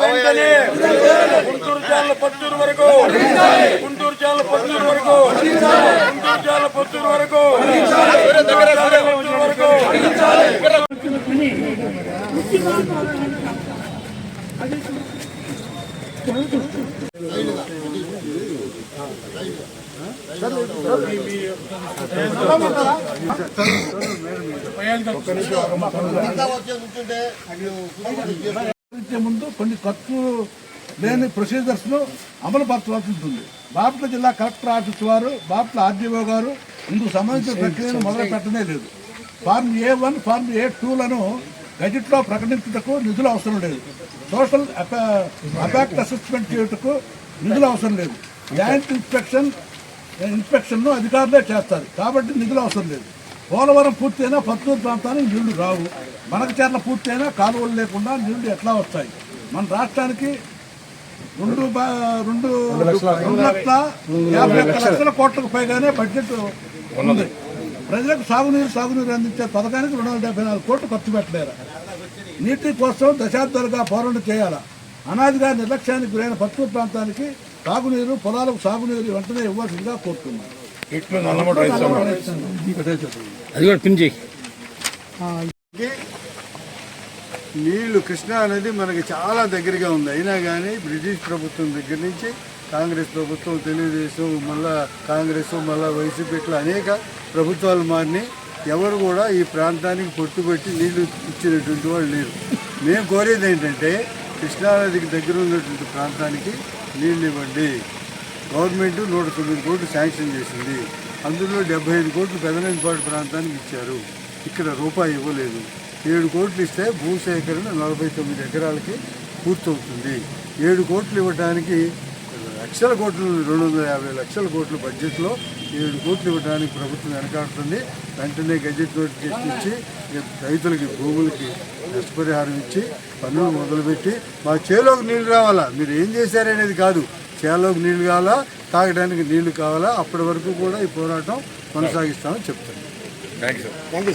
వెంటనే గుంటూరు చాలా పత్తూరు వరకు. గుంటూరు చాలా పత్తూరు వరకు. గుంటూరు చాలా పత్తూరు వరకు. వరకు. ముందు కొన్ని ఖర్చు లేని ప్రొసీజర్స్ను అమలు పరచవలసి ఉంటుంది. బాపట్ల జిల్లా కలెక్టర్ ఆఫీస్ వారు బాపట్ల ఆర్డీఓ గారు ఇందుకు సంబంధించిన ప్రక్రియను మొదలు పెట్టనే లేదు. Form A one form A టూలను గజెట్లో ప్రకటించుటకు నిధులు అవసరం లేదు. సోషల్ అపాక్ట్ అసెస్మెంట్ చేయుటకు నిధులు అవసరం లేదు. జాయింట్ ఇన్స్పెక్షన్ ఇన్స్పెక్షన్ను అధికారులే చేస్తారు. కాబట్టి నిధులు అవసరం లేదు. పోలవరం పూర్తయినా పత్తూరు ప్రాంతానికి నీళ్ళు రావు. మనకచర్ల పూర్తయినా కాలువలు లేకుండా నీళ్ళు ఎట్లా వస్తాయి? మన రాష్ట్రానికి రెండు రెండు రెండు లక్షల యాభై ఒక్క లక్షల కోట్లకు పైగానే బడ్జెట్ ఉంది. ప్రజలకు సాగునీరు సాగునీరు అందించే పథకానికి రెండు వందల డెబ్బై నాలుగు కోట్లు ఖర్చు పెట్టలేరు. నీటి కోసం దశాబ్దాలుగా పోరాటం చేయాలా? అనాదిగా నిర్లక్ష్యానికి గురైన పత్తూరు ప్రాంతానికి తాగునీరు పొలాలకు సాగునీరు వెంటనే ఇవ్వాల్సిందిగా కోరుతున్నాను ఇట్లు నల్లమూట రైతు అది కూడా పిన్ చేయి. నీళ్ళు కృష్ణా అనేది మనకి చాలా దగ్గరగా ఉంది. అయినా కానీ బ్రిటిష్ ప్రభుత్వం దగ్గర నుంచి కాంగ్రెస్ ప్రభుత్వం తెలుగుదేశం మళ్ళా కాంగ్రెస్ మళ్ళా వైసీపీ ఇట్లా అనేక ప్రభుత్వాలు మారినాయి. ఎవరు కూడా ఈ ప్రాంతానికి పొట్టుపెట్టి నీళ్ళు ఇచ్చినటువంటి వాళ్ళు లేరు. మేము కోరేది ఏంటంటే కృష్ణానదికి దగ్గర ఉన్నటువంటి ప్రాంతానికి నీళ్ళు ఇవ్వండి. గవర్నమెంట్ నూట తొమ్మిది కోట్లు శాంక్షన్ చేసింది. అందులో డెబ్బై ఐదు కోట్లు పెదనంపాడు ప్రాంతానికి ఇచ్చారు. ఇక్కడ రూపాయి ఇవ్వలేదు. ఏడు కోట్లు ఇస్తే భూసేకరణ నలభై తొమ్మిది ఎకరాలకి పూర్తవుతుంది. ఏడు కోట్లు ఇవ్వడానికి లక్షల కోట్లు రెండు వందల యాభై లక్షల కోట్ల బడ్జెట్లో ఏడు కోట్లు ఇవ్వడానికి ప్రభుత్వం వెనకాడుతుంది. వెంటనే గజెట్ నోటిఫికేషన్ ఇచ్చి రైతులకి భూములకి నష్టపరిహారం ఇచ్చి పన్నులు మొదలుపెట్టి మా చేలోకి నీళ్ళు రావాలా? మీరు ఏం చేశారనేది కాదు. చేలోకి నీళ్ళు కావాలా? తాగడానికి నీళ్ళు కావాలా? అప్పటి వరకు కూడా ఈ పోరాటం కొనసాగిస్తామని చెప్తాను థ్యాంక్ యూ